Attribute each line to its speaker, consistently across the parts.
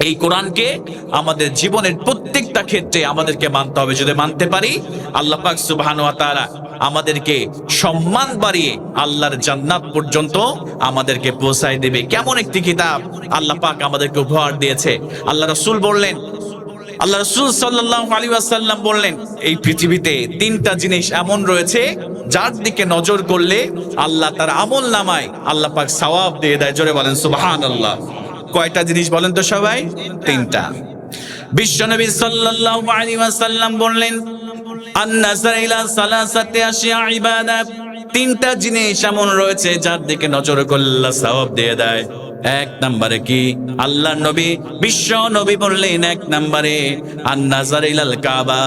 Speaker 1: এই কোরআনকে আমাদের জীবনের প্রত্যেকটা ক্ষেত্রে আমাদেরকে মানতে হবে। যদি মানতে পারি, আল্লাহ পাক সুবহান ওয়া তাআলা আমাদেরকে সম্মান বাড়িয়ে আল্লাহর জান্নাত পর্যন্ত আমাদেরকে পৌঁছায় দেবে। কেমন একটি কিতাব আল্লাহ পাক আমাদেরকে উপহার দিয়েছে। আল্লাহ রাসূল বললেন, আল্লাহ রসুল সাল্লাল্লাহু আলাইহি ওয়াসাল্লাম বললেন, এই পৃথিবীতে তিনটা জিনিস এমন রয়েছে যার দিকে নজর করলে আল্লাহ তার আমল নামায় আল্লাহ পাক সওয়াব দিয়ে দেয়। জোরে বলেন, সুবহানাল্লাহ। কয়টা জিনিস বলেন তো সবাই? তিনটা। বিশ্বনবী সাল্লাল্লাহু আলাইহি ওয়াসাল্লাম বললেন আন-নাযার ইলা সালাসাতি আশিয়া ইবাদাত তিনটা জিনিস এমন রয়েছে যার দিকে নজর করলে আল্লাহ সওয়াব দিয়ে দেয়। এক নম্বরে কি? আল্লাহ নবী, বিশ্ব নবী বললেন এক নম্বরে আন্নাজার ইলাল কাবা।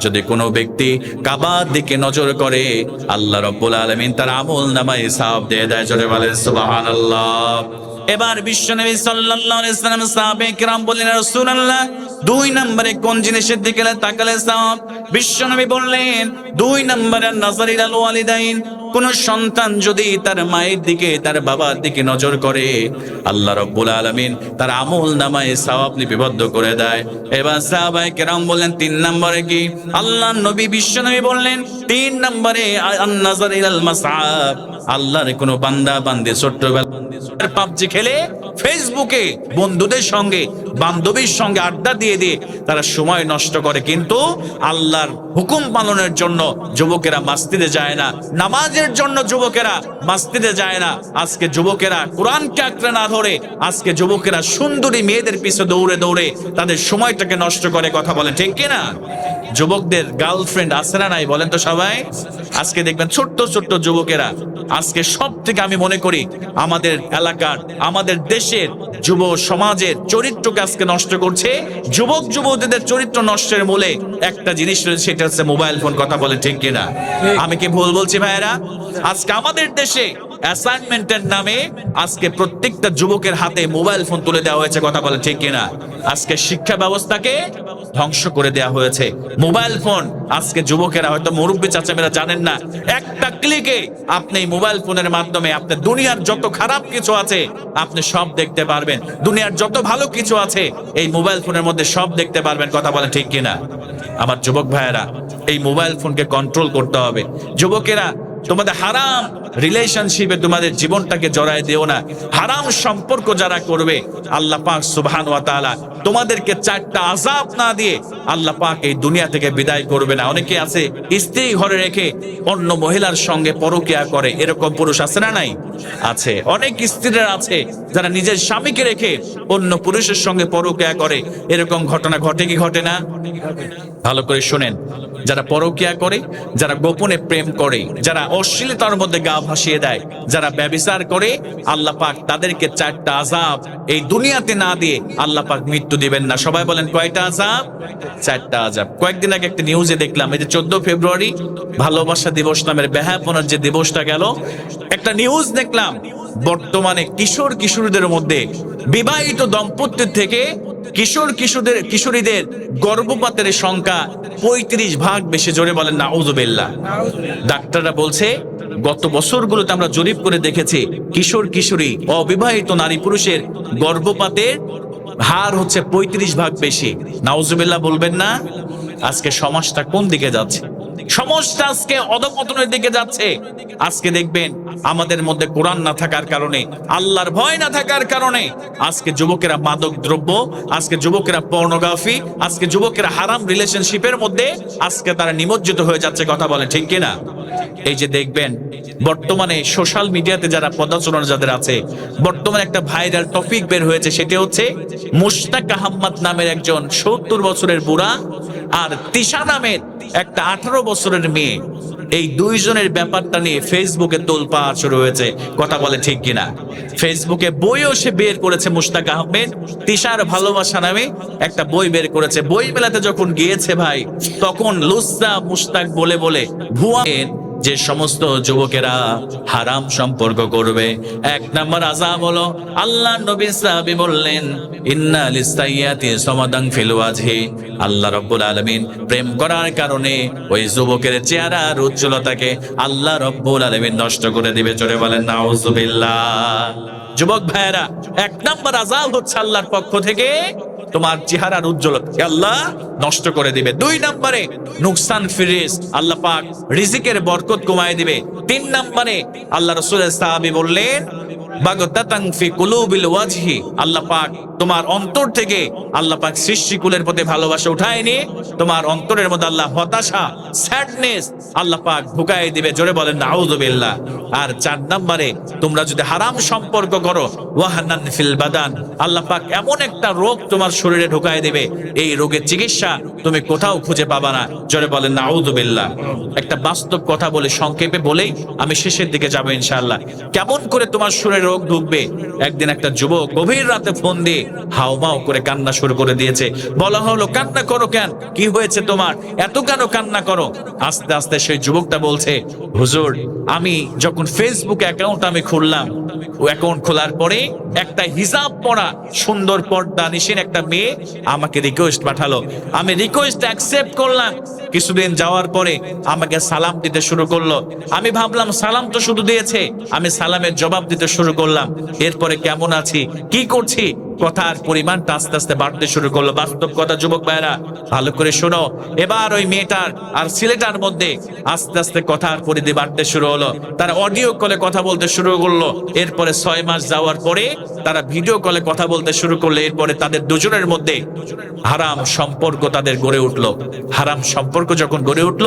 Speaker 1: যদি কোনো ব্যক্তি কাবার দিকে নজর করে, আল্লাহ রব্বুল আলামিন তার আমল নামায় সাহাব দিয়ে দেয়। জোরে বলেন, সুবহানাল্লাহ। এবার বিশ্বনবী সাল্লাল্লাহু আলাইহি সাল্লাম সাহাবে کرام বললেন রাসূলুল্লাহ, দুই নম্বরে কোন জিনিসের দিকে তাকালে সাহাব বিশ্বনবী বললেন, দুই নম্বরে নাজার ইলাল ওয়ালিদাইন। কোন সন্তান যদি তার মায়ের দিকে, তার বাবার দিকে নজর করে, আল্লাহ রব্বুল আলমিন তার আমল নামায় সাহাব লিপিবদ্ধ করে দেয়। এবার সাহাবাই কেরাম বললেন, তিন নম্বরে কি? আল্লাহ নবী, বিশ্ব নবী বললেন, তিন নম্বরে আল্লাহর কোনো বান্দা বান্দে ছোট্টবেলা পাবজি খেলে ফেসবুকে, বন্ধুদের সঙ্গে, বান্ধবীর সঙ্গে আড্ডা দিয়ে দিয়ে তারা সময় নষ্ট করে। কিন্তু আল্লাহর হুকুম পালনের জন্য যুবকেরা মাস্তিতে যায় না, নামাজের জন্য যুবকেরা মাস্তিতে যায় না। আজকে যুবকেরা কোরআনকে আঁকড়ে না ধরে, আজকে যুবকেরা সুন্দরী মেয়েদের পিছে দৌড়ে দৌড়ে তাদের সময়টাকে নষ্ট করে কথা বলে, ঠিক কিনা? যুবকদের গার্লফ্রেন্ড আছে না নাই বলেন তো সবাই? আজকে দেখবেন ছোট্ট ছোট্ট যুবকেরা আজকে সব থেকে আমি মনে করি আমাদের এলাকার আমাদের দেশের যুব সমাজের চরিত্রকে আজকে নষ্ট করছে। যুবক যুবতীদের চরিত্র নষ্টের মূলে একটা জিনিস রয়েছে সেটা হচ্ছে মোবাইল ফোন কথা বলে ঠিক কিনা? আমি কি ভুল বলছি ভাইয়েরা? আজকে আমাদের দেশে অ্যাসাইনমেন্টের নামে আজকে প্রত্যেকটা যুবকের হাতে মোবাইল ফোন তুলে দেওয়া হয়েছে, কথা বলে ঠিক কিনা? আজকে শিক্ষা ব্যবস্থাকে ধ্বংস করে দেওয়া হয়েছে। মোবাইল ফোন, আজকে যুবকেরা হয়তো মুরব্বী চাচামেরা জানেন না। একটা ক্লিকে আপনি এই মোবাইল ফোনের মাধ্যমে আপনি দুনিয়ার যত খারাপ কিছু আছে, আপনি সব দেখতে পারবেন। দুনিয়ার যত ভালো কিছু আছে, এই মোবাইল ফোনের মধ্যে সব দেখতে পারবেন, কথা বলে ঠিক কিনা? আমার যুবক ভাইয়েরা, এই মোবাইল ফোনকে কন্ট্রোল করতে হবে। যুবকেরা তোমাদের হারাম রিলেশনশিপে তোমাদের জীবনটাকে জড়ায় দিও না। হারাম সম্পর্ক যারা করবে, আল্লাহ পাক সুবহান ওয়া তাআলা তোমাদেরকে চারটা আযাব না দিয়ে আল্লাহ পাক এই দুনিয়া থেকে বিদায় করবে না। অনেকে আছে, স্ত্রী ঘরে রেখে অন্য মহিলার সঙ্গে পরকিয়া করে। এরকম পুরুষ আছে না নাই? আছে। অনেক স্ত্রীরা আছে যারা নিজের স্বামীকে রেখে অন্য পুরুষের সঙ্গে পরকিয়া করে। এরকম ঘটনা ঘটে কি ঘটে না? ভালো করে শুনেন। যারা পরকিয়া করে, যারা গোপনে প্রেম করে, যারা অশ্লীলতার মধ্যে গা ভাসিয়ে দেয়, যারা ব্যবিচার করে, আল্লাহ পাক তাদেরকে চারটা আজাব এই দুনিয়াতে না দিয়ে আল্লাহ পাক মৃত্যু দিবেন না। সবাই বলেন কয়টা আজাব চারটা আজাব কয়েকদিন আগে একটা নিউজে দেখলাম, এই যে চোদ্দ ফেব্রুয়ারি, ভালোবাসা দিবস নামের বেহাপনার যে দিবসটা গেল, একটা নিউজ দেখলাম, বর্তমানে কিশোর কিশোরীদের মধ্যে বিবাহিত দম্পতির থেকে কিশোর কিশোরদের, কিশোরীদের গর্ভপাতের সংখ্যা পঁয়ত্রিশ ভাগ বেশি, জোরে বলেন না ডাক্তাররা বলছে, গত বছরগুলোতে আমরা জরিপ করে দেখেছি, কিশোর কিশোরী, অবিবাহিত নারী পুরুষের গর্ভপাতের হার হচ্ছে পঁয়ত্রিশ ভাগ বেশি। নাউজুবিল্লা বলবেন না, আজকে সমাজটা কোন দিকে যাচ্ছে? সমাজটা আজকে অধপতনের দিকে যাচ্ছে। আজকে দেখবেন আমাদের মধ্যে কোরআন না থাকার কারণে, আল্লাহর ভয় না থাকার কারণে আজকে যুবকেরা মাদক দ্রব্য, আজকে যুবকেরা পর্নোগ্রাফি আজকে যুবকেরা হারাম রিলেশনশিপের মধ্যে আজকে তারা নিমজ্জিত হয়ে যাচ্ছে, কথা বলে ঠিক কিনা? এই যে দেখবেন, বর্তমানে সোশ্যাল মিডিয়াতে যারা পদাচরণ যাদের আছে, বর্তমানে একটা ভাইরাল টপিক বের হয়েছে, সেটি হচ্ছে মুশতাক আহম্মদ নামের একজন সত্তর বছরের বুড়া আর তিশা নামের একটা আঠারো বছরের মেয়ে। এই দুইজনের ব্যাপারটা নিয়ে ফেসবুকে তোলপাড় শুরু হয়েছে। কথা বলে ঠিক কিনা? ফেসবুকে বইও সে বের করেছে মুশতাক আহমেদ। তিশার ভালোবাসা নামে একটা বই বের করেছে। বই মেলাতে যখন গিয়েছে ভাই, তখন লুসা মুশতাক বলে বলে ভুয়া যে সমস্ত যুবকেরা হারাম সম্পর্ক করবে। এক নম্বর আজাব হলো আল্লাহ নবী সাহাবী বললেন, ইন্না লিস্তাইয়াতি সমাদান ফিল ওয়াজহি। আল্লাহ রাব্বুল আলামিন প্রেম করার কারণে ওই যুবকের চেহারা আর উজ্জ্বলতাকে আল্লাহ রাব্বুল আলামিন নষ্ট করে দিবে। চলে বলেন নাউজুবিল্লাহ যুবক ভাইয়েরা, এক নম্বর আজাব হচ্ছে আল্লাহর পক্ষ থেকে তোমার চেহারার উজ্জ্বলতা। আল্লাহ নষ্ট করে দিবে। দুই নম্বরে নুকসান ফিরিস, আল্লাহ পাক রিজিকের বরকত কমায় দিবে। তিন নম্বরে আল্লাহ রসুলের সাহাবি বললেন ঢুকাই দিবে। জোরে বলেন আর চার নম্বরে, তোমরা যদি হারাম সম্পর্ক করো বাদান, আল্লাহ পাক এমন একটা রোগ তোমার শরীরে ঢুকায় দিবে। এই রোগের চিকিৎসা তুমি কোথাও খুঁজে পাবা না। জোরে বলেন নাউযুবিল্লাহ একটা বাস্তব কথা বলে সংক্ষেপে বলেই আমি শেষের দিকে যাব ইনশাআল্লাহ। কেমন করে তোমার শরীরে রোগ ঢুকবে? একদিন একটা যুবক গভীর রাতে ফোন দিয়ে হাউমাউ করে কান্না শুরু করে দিয়েছে। বলা হলো, কান্না করো কেন? কি হয়েছে তোমার? এত কেন কান্না করো? আস্তে আস্তে সেই যুবকটা বলছে, হুজুর, আমি যখন ফেসবুক অ্যাকাউন্ট আমি খুললাম অ্যাকাউন্ট খোলার পরে একটা হিসাব পড়া সুন্দর পর্দা নিশিন একটা মেয়ে আমাকে রিকোয়েস্ট পাঠালো। আমি রিকোয়েস্ট অ্যাকসেপ্ট করলাম। কিছুদিন যাওয়ার পরে আমাকে সালাম দিতে শুরু করল। আমি ভাবলাম, সালাম তো শুধু দিয়েছে। আমি সালামের জবাব দিতে শুরু করলাম। এরপরে কেমন আছি? কি করছি? কথার পরিমাণটা আস্তে আস্তে বাড়তে শুরু করল। বাস্তব কথা, যুবক ভাইরা ভালো করে শোনো। এবার ওই মেয়েটার আর ছেলেটার মধ্যে আস্তে আস্তে কথার পরিধি বাড়তে শুরু হলো। তারা অডিও কলে কথা বলতে শুরু করল। এরপরে ছয় মাস যাওয়ার পরে তারা ভিডিও কলে কথা বলতে শুরু করল। এরপরে তাদের দুজনের মধ্যে হারাম সম্পর্ক তাদের গড়ে উঠল। হারাম সম্পর্ক যখন গড়ে উঠল,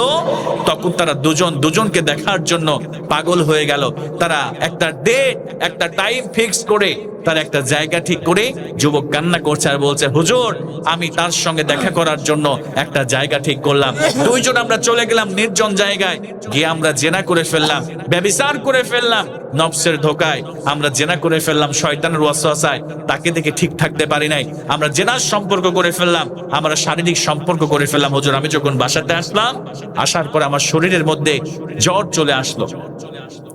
Speaker 1: তখন তারা দুজন দুজনকে দেখার জন্য পাগল হয়ে গেল। তারা একটা ডেট একটা টাইম ফিক্স করে তার একটা জায়গা ঠিক করে যুবক কান্না করছে আর বলছে, হুজুর, আমি তার সঙ্গে দেখা করার জন্য একটা জায়গা ঠিক করলাম। দুইজন আমরা চলে গেলাম নির্জন জায়গায়। গিয়ে আমরা জেনা করে ফেললাম, ব্যবিচার করে ফেললাম। নফসের ধোকায় আমরা জেনা করে ফেললাম, শয়তানের ওয়াসওয়াসায়। তাকে দেখে ঠিক থাকতে পারি নাই। আমরা জেনার সম্পর্ক করে ফেললাম, আমরা শারীরিক সম্পর্ক করে ফেললাম। হুজুর, আমি যখন বাসাতে আসলাম, আসার পর আমার শরীরের মধ্যে জ্বর চলে আসলো।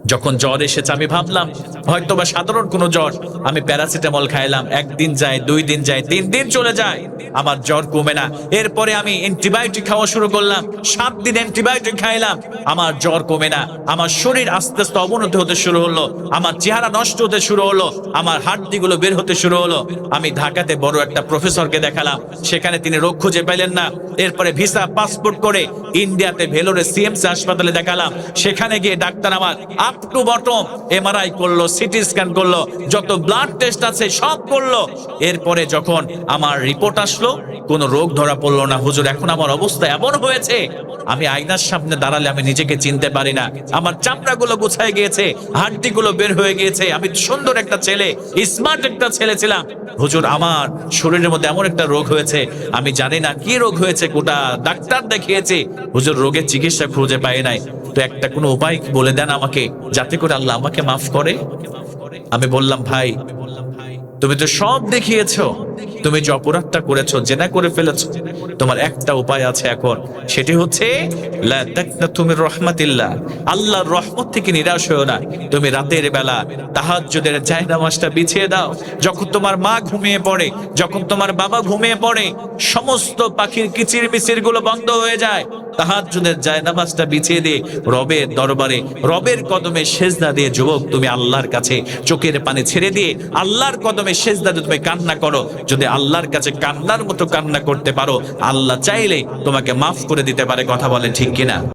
Speaker 1: যখন জ্বর এসেছে, আমি ভাবলাম হয়তো বা সাধারণ কোনো জ্বর। আমি প্যারাসিটামল খাইলাম, একদিন যায়, দুই দিন যায়, তিন দিন চলে যায়। আমার জ্বর কমে না। এরপরে আমি অ্যান্টিবায়োটিক খাওয়া শুরু করলাম, সাত দিন অ্যান্টিবায়োটিক খাইলাম। আমার জ্বর কমে না। আমার শরীর আস্তে আস্তে অবনতি হতে শুরু হলো। আমার চেহারা নষ্ট হতে শুরু হলো। আমার হাড্ডিগুলো বের হতে শুরু হলো। আমি ঢাকাতে বড় একটা প্রফেসরকে দেখালাম। সেখানে তিনি রোগ খুঁজে পেলেন না। এরপরে ভিসা, পাসপোর্ট করে ইন্ডিয়াতে ভেলোরে সিএমসি হাসপাতালে দেখালাম। সেখানে গিয়ে ডাক্তার আমার আপ টু বটম। এমআরআই করল সিটি স্ক্যান করল, যত ব্লাড টেস্ট আছে সব করল। এরপরে যখন আমার রিপোর্ট আসলো, কোনো রোগ ধরা পড়ল না। হুজুর, এখন আমার অবস্থা এমন হয়েছে। আমি আয়নার সামনে দাঁড়ালে আমি নিজেকে চিনতে পারি না। আমার চামড়াগুলো গুছায় গিয়েছে, হাড্ডিগুলো বের হয়ে গিয়েছে। আমি সুন্দর একটা ছেলে স্মার্ট একটা ছেলে ছিলাম। হুজুর, আমার শরীরের মধ্যে এমন একটা রোগ হয়েছে। আমি জানি না কি রোগ হয়েছে কোটা ডাক্তার দেখিয়েছে। হুজুর, রোগের চিকিৎসা খুঁজে পাই নাই। তো একটা কোনো উপায় বলে দেন আমাকে, যাতে করে আল্লাহ আমাকে মাফ করে? আমি বললাম, ভাই, তুমি তো সব দেখিয়েছো। তুমি যে অপরাধটা করেছ, জেনা করে ফেলেছো, তোমার একটা উপায় আছে এখন। সেটি হচ্ছে মির রহমাতিল্লাহ। আল্লাহর রহমত থেকে নিরাশ হয়েও না। তুমি রাতের বেলা তাহাজ্জুদের জায়নামাজটা বিছিয়ে দাও। যখন তোমার মা ঘুমিয়ে পড়ে, যখন তোমার বাবা ঘুমিয়ে পড়ে, সমস্ত পাখির কিচির মিচিরগুলো বন্ধ হয়ে যায়। তাহাজ্জুদের জায়নামাজটা বিছিয়ে দিয়ে রবের দরবারে, রবের কদমে সেজদা দিয়ে, যুবক, তুমি আল্লাহর কাছে চোখের পানি ছেড়ে দিয়ে, আল্লাহর কদমে সেজদা দিয়ে তুমি কান্না করো। যদি আল্লাহর কাছে কান্নার মতো কান্না করতে পারো। আল্লাহ চাইলে তোমাকে মাফ করে দিতে পারে, কথা বলে ঠিক কিনা?